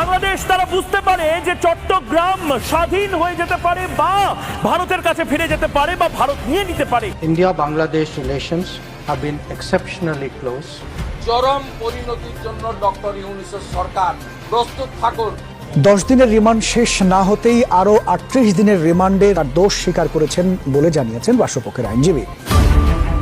বাংলাদেশ তারা বুঝতে পারে যে চট্টগ্রাম স্বাধীন হয়ে যেতে পারে বা ভারতের কাছে ফিরে যেতে পারে বা ভারত নিয়ে নিতে পারে। India Bangladesh relations have been exceptionally close চরম পরিণতির জন্য ডক্টর ইউনিসের সরকার প্রস্তুত থাকুন। দশ দিনের রিমান্ড শেষ না হতেই আরও আটত্রিশ দিনের রিমান্ডে তার দোষ স্বীকার করেছেন বলে জানিয়েছেন রাষ্ট্রপক্ষের আইনজীবী।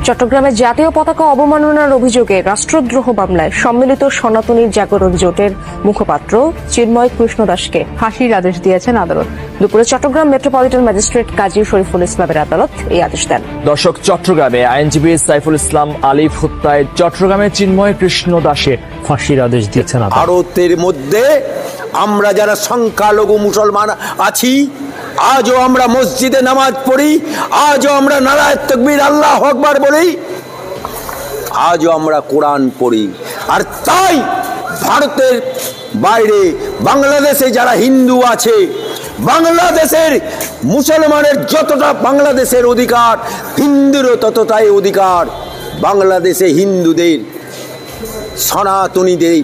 চট্টগ্রামে জাতীয় পতাকা অবমাননার অভিযোগে রাষ্ট্রদ্রোহ মামলায় সম্মিলিত সনাতনী জাগরণ জোটের মুখপাত্র চিন্ময় কৃষ্ণ দাসকে ফাঁসির আদেশ দিয়েছেন আদালত। দুপুরে চট্টগ্রাম মেট্রোপলিটন ম্যাজিস্ট্রেট কাজী শরীফুল ইসলামের আদালত এই আদেশ দেন। দর্শক চট্টগ্রামে আইনজীবী সাইফুল ইসলাম আলিফ হত্যায় চট্টগ্রামে চিন্ময় কৃষ্ণ দাসে ফাঁসির আদেশ দিয়েছেন ভারতের মধ্যে আমরা যারা সংখ্যালঘু মুসলমান আছি আজও আমরা মসজিদে নামাজ পড়ি, আজও আমরা নারায় তকবীর আল্লাহ হকবার বলি, আজও আমরা কোরআন পড়ি। আর তাই ভারতের বাইরে বাংলাদেশে যারা হিন্দু আছে, বাংলাদেশের মুসলমানের যতটা বাংলাদেশের অধিকার, হিন্দুরও ততটাই অধিকার, বাংলাদেশে হিন্দুদের, সনাতনীদের,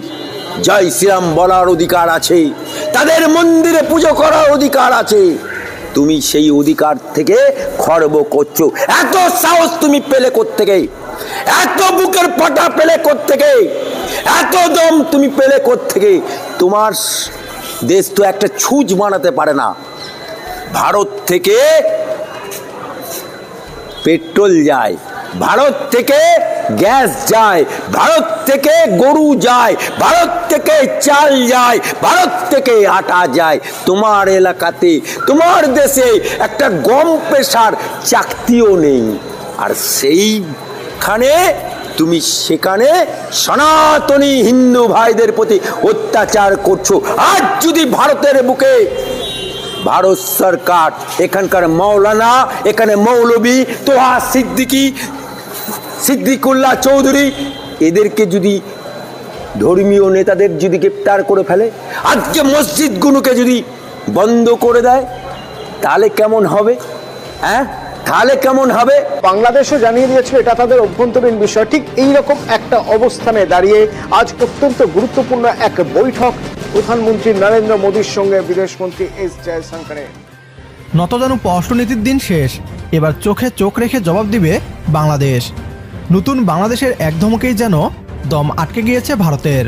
জয় শ্রীরাম বলার অধিকার আছে, তাদের মন্দিরে পুজো করার অধিকার আছে। তুমি সেই অধিকার থেকে খর্ব করছ। এত সাহস তুমি পেলে থেকে এত বুকের পাটা পেলে থেকে এত দম তুমি পেলে থেকে তোমার দেশ তো একটা ছুঁচ বানাতে পারে না। ভারত থেকে পেট্রোল যায়। ভারত থেকে গ্যাস যায়, ভারত থেকে গরু যায়, ভারত থেকে চাল যায়, ভারত থেকে আটা যায়। তোমার এলাকাতে, তোমার দেশে একটা গম পেশার চাকতিও নেই। আর সেইখানে তুমি সেখানে সনাতনী হিন্দু ভাইদের প্রতি অত্যাচার করছ। আজ যদি ভারতের বুকে ভারত সরকার, এখানকার মৌলানা এখানে মৌলবী তোহা সিদ্দিকি সিদ্দিকুল্লাহ চৌধুরী এদেরকে যদি ধর্মীয় নেতাদের যদি গ্রেপ্তার করে ফেলে আজকে মসজিদগুলোকে যদি বন্ধ করে দেয় তাহলে কেমন হবে? হ্যাঁ? তাহলে কেমন হবে? বাংলাদেশও জানিয়ে দিয়েছে এটা তাদের অভ্যন্তরীণ বিষয়। ঠিক এই রকম একটা অবস্থানে দাঁড়িয়ে আজ অত্যন্ত গুরুত্বপূর্ণ এক বৈঠক প্রধানমন্ত্রী নরেন্দ্র মোদীর সঙ্গে বিদেশমন্ত্রী এস জয়শঙ্করের নতজানু পররাষ্ট্রনীতির দিন শেষ এবার চোখে চোখ রেখে জবাব দিবে বাংলাদেশ। নতুন বাংলাদেশের এক ধমকেই যেন দম আটকে গিয়েছে ভারতের।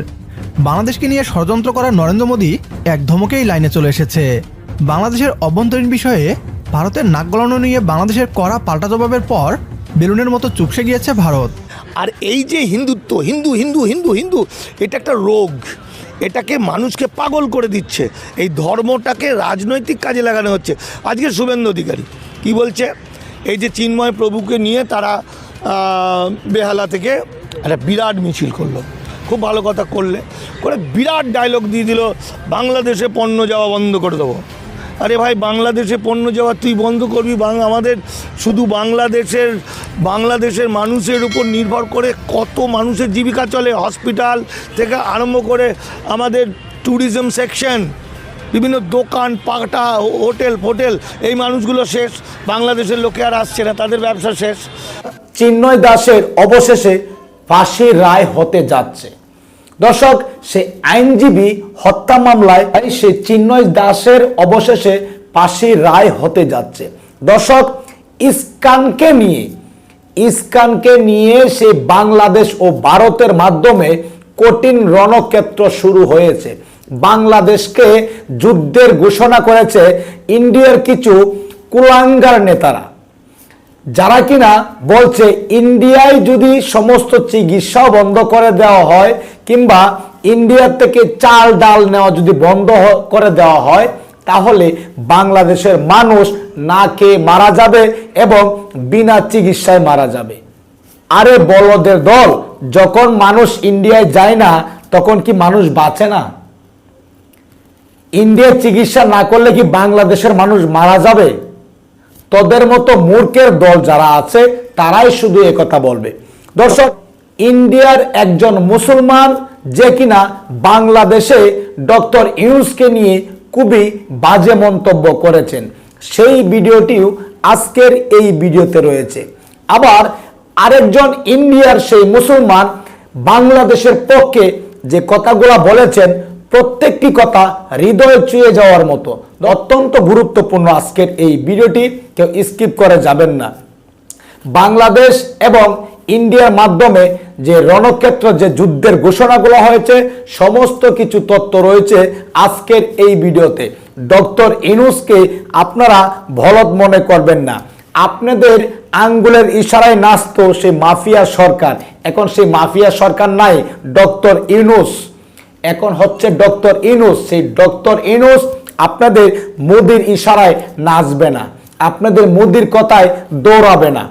বাংলাদেশকে নিয়ে ষড়যন্ত্র করা নরেন্দ্র মোদী এক ধমকেই লাইনে চলে এসেছে। বাংলাদেশের অভ্যন্তরীণ বিষয়ে ভারতের নাক গলানো নিয়ে বাংলাদেশের কড়া পাল্টা জবাবের পর বেলুনের মতো চুপসে গিয়েছে ভারত। আর এই যে হিন্দুত্ব, হিন্দু হিন্দু হিন্দু হিন্দু, এটা একটা রোগ। এটাকে মানুষকে পাগল করে দিচ্ছে। এই ধর্মটাকে রাজনৈতিক কাজে লাগানো হচ্ছে। আজকে শুভেন্দু অধিকারী কি বলছে? এই যে চিন্ময় প্রভুকে নিয়ে তারা বেহালা থেকে একটা বিরাট মিছিল করল। খুব ভালো কথা করলে। করে বিরাট ডায়লগ দিয়ে দিল, বাংলাদেশে পণ্য যাওয়া বন্ধ করে দেবো। আরে ভাই, বাংলাদেশে পণ্য যাওয়া তুই বন্ধ করবি? বাং- আমাদের শুধু বাংলাদেশের বাংলাদেশের মানুষের উপর নির্ভর করে কত মানুষের জীবিকা চলে। হসপিটাল থেকে আরম্ভ করে আমাদের ট্যুরিজম সেকশন বিভিন্ন দোকান, পাটা, হোটেল, ফোটেল, এই মানুষগুলো শেষ। বাংলাদেশের লোকে আর আসছে না, তাদের ব্যবসা শেষ। চিন্ময় দাসের অবশেষে ফাঁসির রায় হতে যাচ্ছে। দর্শক, সে আইনজীবী হত্যা মামলায় সে চিন্ময় দাসের অবশেষে ফাঁসির রায় হতে যাচ্ছে। দর্শক, ইস্কানকে নিয়ে ইস্কানকে নিয়ে সে বাংলাদেশ ও ভারতের মাধ্যমে কঠিন রণক্ষেত্র শুরু হয়েছে। বাংলাদেশকে যুদ্ধের ঘোষণা করেছে ইন্ডিয়ার কিছু কুলাঙ্গার নেতারা। যারা কিনা বলছে ইন্ডিয়ায় যদি সমস্ত চিকিৎসাও বন্ধ করে দেওয়া হয় কিংবা ইন্ডিয়ার থেকে চাল ডাল নেওয়া যদি বন্ধ করে দেওয়া হয়, তাহলে বাংলাদেশের মানুষ না খেয়ে মারা যাবে এবং বিনা চিকিৎসায় মারা যাবে। আরে বলদের দল, যখন মানুষ ইন্ডিয়ায় যায় না, তখন কি মানুষ বাঁচে না? ইন্ডিয়ার চিকিৎসা না করলে কি বাংলাদেশের মানুষ মারা যাবে? তোদের মতো মূর্খের দল যারা আছে, তারাই শুধু কথা বলবে। দর্শক, ইন্ডিয়ার একজন মুসলমান যে কিনা বাংলাদেশে ডক্টর ইউসকে নিয়ে খুবই বাজে মন্তব্য করেছেন। সেই ভিডিওটিও আজকের এই ভিডিওতে রয়েছে। আবার আরেকজন ইন্ডিয়ার সেই মুসলমান বাংলাদেশের পক্ষে যে কথাগুলো বলেছেন প্রত্যেকটি কথা হৃদয়ে চুয়ে যাওয়ার মতো। অত্যন্ত গুরুত্বপূর্ণ আজকের এই ভিডিওটি। কেউ স্কিপ করে যাবেন না। বাংলাদেশ এবং ইন্ডিয়ার মাধ্যমে যে রণক্ষেত্র, যে যুদ্ধের ঘোষণাগুলো হয়েছে, সমস্ত কিছু তত্ত্ব রয়েছে আজকের এই ভিডিওতে। ডক্টর ইনুসকে আপনারা ভলত মনে করবেন না। আপনাদের আঙ্গুলের ইশারায় নাচত সেই মাফিয়া সরকার। এখন সেই মাফিয়া সরকার নাই, ডক্টর ইউনুস এখন হচ্ছে ডক্টর ইনুস সেই ডক্টর ইনুস আপনাদের মোদির ইশারায় নাচবে না। আপনাদের মোদির কথায় দৌড়াবে না।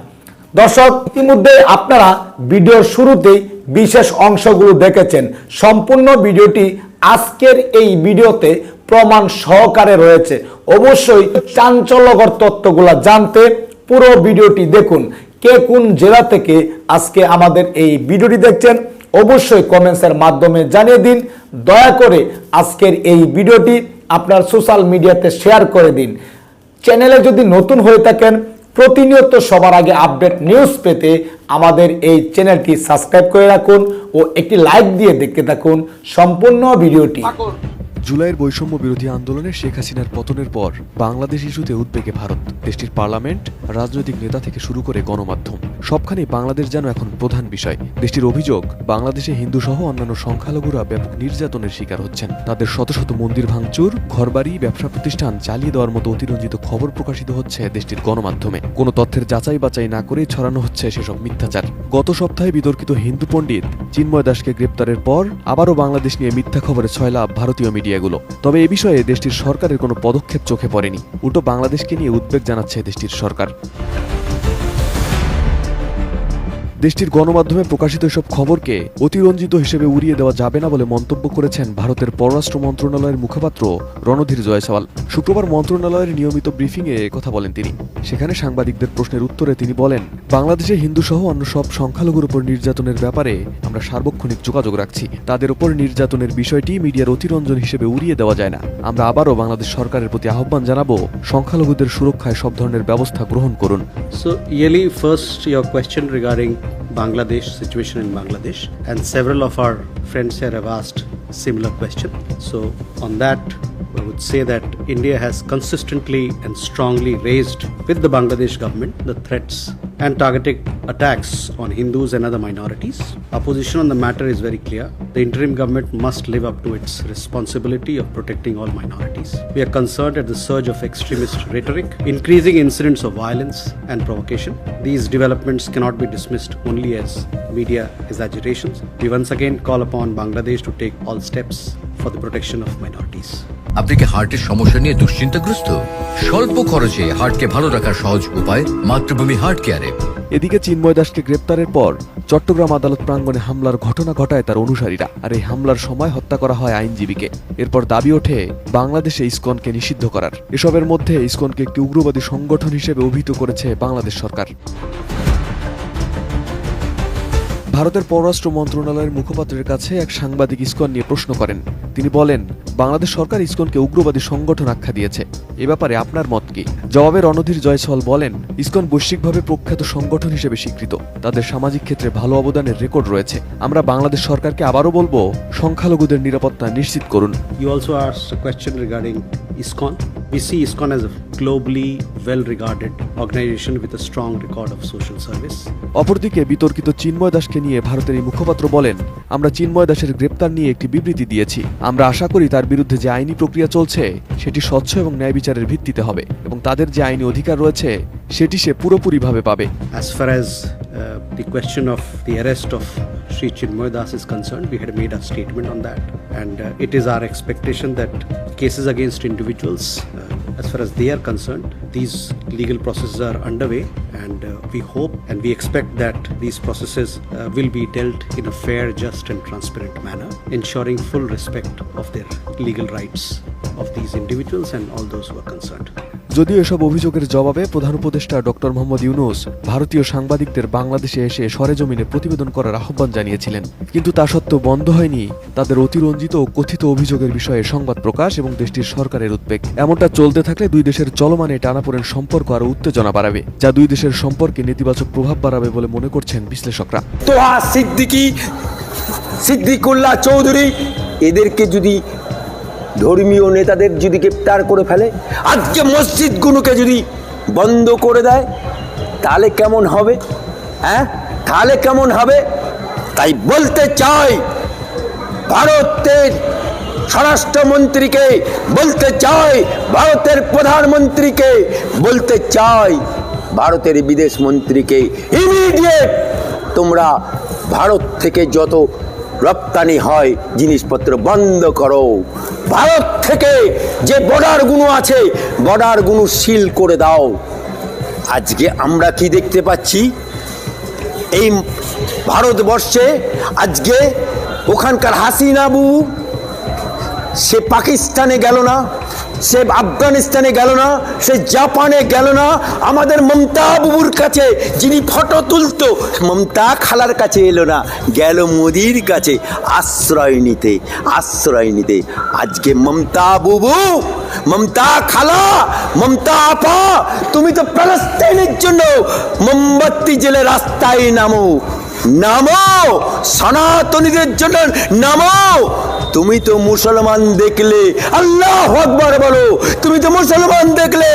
দর্শক, ইতিমধ্যে আপনারা ভিডিওর শুরুতেই বিশেষ অংশগুলো দেখেছেন। সম্পূর্ণ ভিডিওটি আজকের এই ভিডিওতে প্রমাণ সহকারে রয়েছে। অবশ্যই চাঞ্চল্যকর তত্ত্বগুলো জানতে পুরো ভিডিওটি দেখুন। কে কোন জেলা থেকে আজকে আমাদের এই ভিডিওটি দেখছেন? অবশ্যই কমেন্টসের মাধ্যমে জানিয়ে দিন। দয়া করে আজকের এই ভিডিওটি আপনার সোশ্যাল মিডিয়াতে শেয়ার করে দিন। চ্যানেলে যদি নতুন হয়ে থাকেন প্রতিনিয়ত সবার আগে আপডেট নিউজ পেতে আমাদের এই চ্যানেলটি সাবস্ক্রাইব করে রাখুন ও একটি লাইক দিয়ে দেখতে থাকুন সম্পূর্ণ ভিডিওটি। জুলাইয়ের বৈষম্য বিরোধী আন্দোলনে শেখ হাসিনার পতনের পর বাংলাদেশ ইস্যুতে উদ্বেগে ভারত। দেশটির পার্লামেন্ট রাজনৈতিক নেতা থেকে শুরু করে গণমাধ্যম। সবখানে বাংলাদেশ যেন এখন প্রধান বিষয়। দেশটির অভিযোগ, বাংলাদেশে হিন্দু সহ অন্যান্য সংখ্যালঘুরা ব্যাপক নির্যাতনের শিকার হচ্ছেন। তাদের শত শত মন্দির ভাঙচুর, ঘরবাড়ি, ব্যবসা প্রতিষ্ঠান চালিয়ে দেওয়ার মতো অতিরঞ্জিত খবর প্রকাশিত হচ্ছে দেশটির গণমাধ্যমে। কোনো তথ্যের যাচাই বাছাই না করে ছড়ানো হচ্ছে সেসব মিথ্যাচার। গত সপ্তাহে বিতর্কিত হিন্দু পণ্ডিত চিন্ময় দাসকে গ্রেপ্তারের পর আবারও বাংলাদেশ নিয়ে মিথ্যা খবরে ছয়লাভ ভারতীয় মিডিয়াগুলো। তবে এ বিষয়ে দেশটির সরকারের কোনো পদক্ষেপ চোখে পড়েনি। উল্টো বাংলাদেশকে নিয়ে উদ্বেগ জানাচ্ছে দেশটির সরকার। দেশটির গণমাধ্যমে প্রকাশিত এসব খবরকে অতিরঞ্জিত হিসেবে উড়িয়ে দেওয়া যাবে না বলে মন্তব্য করেছেন ভারতের পররাষ্ট্র মন্ত্রণালয়ের মুখপাত্র রণধীর জয়সওয়াল। শুক্রবার মন্ত্রণালয়ের নিয়মিত ব্রিফিংয়ে কথা বলেন তিনি। সেখানে সাংবাদিকদের প্রশ্নের উত্তরে তিনি বলেন, বাংলাদেশে হিন্দু সহ অন্য সব সংখ্যালঘুর উপর নির্যাতনের ব্যাপারে আমরা সার্বক্ষণিক যোগাযোগ রাখছি। তাদের উপর নির্যাতনের বিষয়টি মিডিয়ার অতিরঞ্জন হিসেবে উড়িয়ে দেওয়া যায় না। আমরা আবারও বাংলাদেশ সরকারের প্রতি আহ্বান জানাব, সংখ্যালঘুদের সুরক্ষায় সব ধরনের ব্যবস্থা গ্রহণ করুন। Bangladesh situation in Bangladesh, and several of our friends here have asked similar question. So, on that, I would say that India has consistently and strongly raised with the Bangladesh government the threats and targeted attacks on Hindus and other minorities. Our position on the matter is very clear. The interim government must live up to its responsibility of protecting all minorities. We are concerned at the surge of extremist rhetoric, increasing incidents of violence and provocation. These developments cannot be dismissed only as media exaggerations. We once again call upon Bangladesh to take all steps for the protection of minorities. আপনি কি হার্টের সমস্যা নিয়ে দুশ্চিন্তাগ্রস্ত? স্বল্প খরচে হার্টকে ভালো রাখার সহজ উপায় মাতৃভূমি হার্ট কেয়ারে। এদিকে চিন্ময় দাসকে গ্রেপ্তারের পর চট্টগ্রাম আদালত প্রাঙ্গণে হামলার ঘটনা ঘটায় তার অনুসারীরা আর এই হামলার সময় হত্যা করা হয় আইনজীবীকে। এরপর দাবি ওঠে, বাংলাদেশে ইসকনকে নিষিদ্ধ করার। এসবের মধ্যে ইসকনকে একটি উগ্রবাদী সংগঠন হিসেবে অভিহিত করেছে বাংলাদেশ সরকার। ভারতের পররাষ্ট্র মন্ত্রণালয়ের মুখপাত্রের কাছে এক সাংবাদিক ইসকন নিয়ে প্রশ্ন করেন। তিনি বলেন, বাংলাদেশ সরকার ইসকনকে উগ্রবাদী সংগঠন আখ্যা দিয়েছে। এ ব্যাপারে আপনার মত কি? জবাবে রণধীর জয়সওয়াল বলেন, ইসকন বৈশ্বিকভাবে প্রখ্যাত সংগঠন হিসেবে স্বীকৃত। তাদের সামাজিক ক্ষেত্রে ভালো অবদানের রেকর্ড রয়েছে। আমরা বাংলাদেশ সরকারকে আবারও বলব, সংখ্যালঘুদের নিরাপত্তা নিশ্চিত করুন। You also asked question regarding ISKCON. We see ISKCON as a globally well regarded organization with a strong record of social service. অপরদিকে বিতর্কিত চিন্ময় দাসকে নিয়ে ভারতের এই মুখপাত্র বলেন আমরা চিন্ময় দাসের গ্রেপ্তার নিয়ে একটি বিবৃতি দিয়েছি আমরা আশা করি তার বিরুদ্ধে যে আইনি প্রক্রিয়া চলছে সেটি স্বচ্ছ এবং ন্যায় বিচারের ভিত্তিতে হবে এবং তাদের যে আইনি অধিকার রয়েছে সেটি সে পুরোপুরিভাবে পাবে As far as uh, the question of the arrest of Sri Chinmoy Das is concerned, we had made a statement on that. And uh, it is our expectation that cases against individuals, uh, as far as they are concerned, these legal processes are underway. And uh, we hope and we expect that these processes uh, will be dealt in a fair, just, and transparent manner, ensuring full respect of their legal rights of these individuals and all those who are concerned. যদিও এসব অভিযোগের জবাবে প্রধান উপদেষ্টা doctor Mohammad Yunus ভারতীয় সাংবাদিকদের বাংলাদেশে এসে সরেজমিনে প্রতিবেদন করার আহ্বান জানিয়েছিলেন। কিন্তু তা সত্ত্বেও বন্ধ হয়নি। তাদের অতিরঞ্জিত ও কথিত অভিযোগের বিষয়ে সংবাদ প্রকাশ এবং দেশটির সরকারের উদ্বেগ। এমনটা চলতে থাকলে দুই দেশের চলমানে টানাপোড়েন সম্পর্ক আরও উত্তেজনা বাড়াবে, যা দুই দেশের সম্পর্কে নেতিবাচক প্রভাব বাড়াবে বলে মনে করছেন বিশ্লেষকরা। তোহা সিদ্দিকি, সিদ্দিকুল্লাহ চৌধুরী, এদেরকে যদি ধর্মীয় নেতাদের যদি গ্রেপ্তার করে ফেলে, আজকে মসজিদগুলোকে যদি বন্ধ করে দেয়, তাহলে কেমন হবে? হ্যাঁ? তাহলে কেমন হবে? তাই বলতে চাই, ভারতের স্বরাষ্ট্রমন্ত্রীকে বলতে চাই, ভারতের প্রধানমন্ত্রীকে বলতে চাই, ভারতের বিদেশ মন্ত্রীকে ইমিডিয়েট তোমরা ভারত থেকে যত রপ্তানি হয়, জিনিসপত্র বন্ধ করো। ভারত থেকে যে বর্ডারগুলো আছে বর্ডারগুলো সিল করে দাও। আজকে আমরা কি দেখতে পাচ্ছি? এই ভারতবর্ষে আজকে ওখানকার হাসিনা সে পাকিস্তানে গেল না? সে আফগানিস্তানে গেল না, সে জাপানে গেল না। আমাদের মমতা বাবুর কাছে, যিনি ফটো তুলতো, মমতা খালার কাছে এলো না, গেল মোদির কাছে আশ্রয় নিতে আশ্রয় নিতে। আজকে মমতা বুবু, মমতা খালা, মমতা আপা, তুমি তো প্যালেস্তাইনের জন্য মোমবাতি জেলে রাস্তায় নামো। নামো, সনাতনীদের জন্য নামো। তুমি তো মুসলমান দেখলে, আল্লাহ আকবর বলো। তুমি তো মুসলমান দেখলে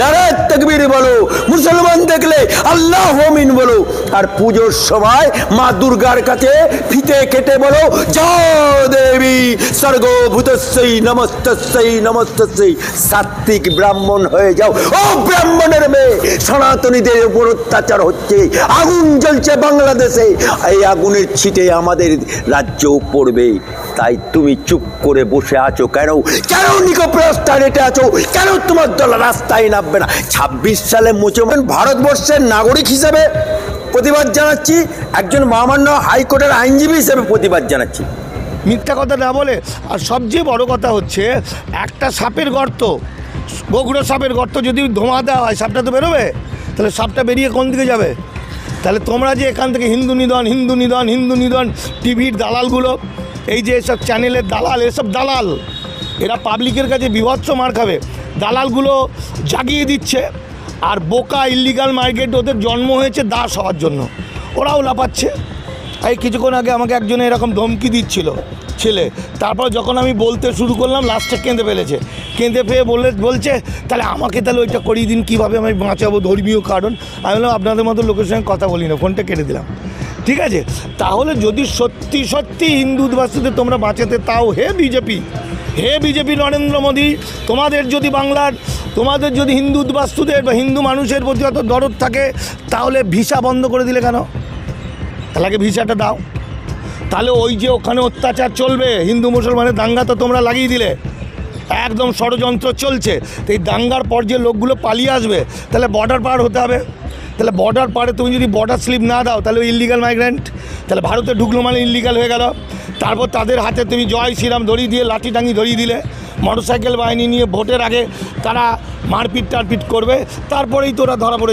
নারায় তকবীর বলো। মুসলমান দেখলে, আল্লাহ হমিন বলো। আর পুজোর সময় মা দুর্গার কাছে ফিতে কেটে বলো জয় দেবী স্বর্গভূতস্যই নমস্তস্যই নমস্তস্যই সাত্বিক ব্রাহ্মণ হয়ে যাও। ও ব্রাহ্মণের মেয়ে, সনাতনীদের উপর অত্যাচার হচ্ছে, আগুন জ্বলছে বাংলাদেশে। এই আগুনের ছিটে আমাদের রাজ্যও পড়বে। তাই তুমি চুপ করে বসে আছো কেন? কেন নিকোপ্রস্তা রেটে আছো? কেন তোমার দল রাস্তায় নামবে না? ছাব্বিশ সালে মুসলমান ভারতবর্ষের নাগরিক হিসেবে প্রতিবাদ জানাচ্ছি, একজন মহামান্য হাইকোর্টের আইনজীবী হিসেবে প্রতিবাদ জানাচ্ছি। মিথ্যা কথা না বলে, আর সবচেয়ে বড় কথা হচ্ছে, একটা সাপের গর্ত গোগড়ো সাপের গর্ত যদি ধোঁয়া দেওয়া হয়, সাপটা তো বেরোবে? তাহলে সাপটা বেরিয়ে কোন দিকে যাবে? তাহলে তোমরা যে এখান থেকে হিন্দু নিধন হিন্দু নিধন হিন্দু নিধন, টিভির দালালগুলো এই যে এসব চ্যানেলের দালাল, এসব দালাল, এরা পাবলিকের কাছে বিভৎস মার খাবে। দালালগুলো জাগিয়ে দিচ্ছে, আর বোকা ইল্লিগাল মার্কেট ওদের জন্ম হয়েছে দাস হওয়ার জন্য। ওরাও লাপাচ্ছে এই কিছুক্ষণ আগে আমাকে একজনে এরকম ধমকি দিচ্ছিল, ছেলে। তারপর যখন আমি বলতে শুরু করলাম লাস্টে কেঁদে ফেলেছে। কেঁদে পেয়ে বলে, বলছে, তাহলে আমাকে তাহলে ওইটা করিয়ে দিন, কীভাবে আমি বাঁচাবো ধর্মীয় কারণ? আমি বললাম, আপনাদের মতো লোকের সঙ্গে কথা বলি না ফোনটা কেটে দিলাম। ঠিক আছে? তাহলে যদি সত্যি সত্যি হিন্দু উদ্বাস্তুদের তোমরা বাঁচাতে তাও হে বিজেপি হে বিজেপি নরেন্দ্র মোদী, তোমাদের যদি বাংলার, তোমাদের যদি হিন্দু উদ্বাস্তুদের বা হিন্দু মানুষের প্রতি অত দরদ থাকে, তাহলে ভিসা বন্ধ করে দিলে কেন? তাহলে ভিসাটা দাও। তাহলে ওই যে ওখানে অত্যাচার চলবে, হিন্দু মুসলমানের দাঙ্গা তো তোমরা লাগিয়ে দিলে। একদম ষড়যন্ত্র চলছে। তো এই দাঙ্গার পর যে লোকগুলো পালিয়ে আসবে, তাহলে বর্ডার পার হতে হবে। তাহলে বর্ডার পারে তুমি যদি বর্ডার স্লিপ না দাও, তাহলে ইলিগাল মাইগ্রেন্ট তাহলে ভারতে ঢুকলো মানে ইলিগাল হয়ে গেল। তারপর তাদের হাতে তুমি জয় শ্রীরাম ধরিয়ে দিয়ে লাঠি টাঙি ধরিয়ে দিলে। মোটরসাইকেল বাহিনী নিয়ে ভোটের আগে তারা মারপিট টারপিট করবে, তারপরেই তোরা ধরা পড়ে যাবে।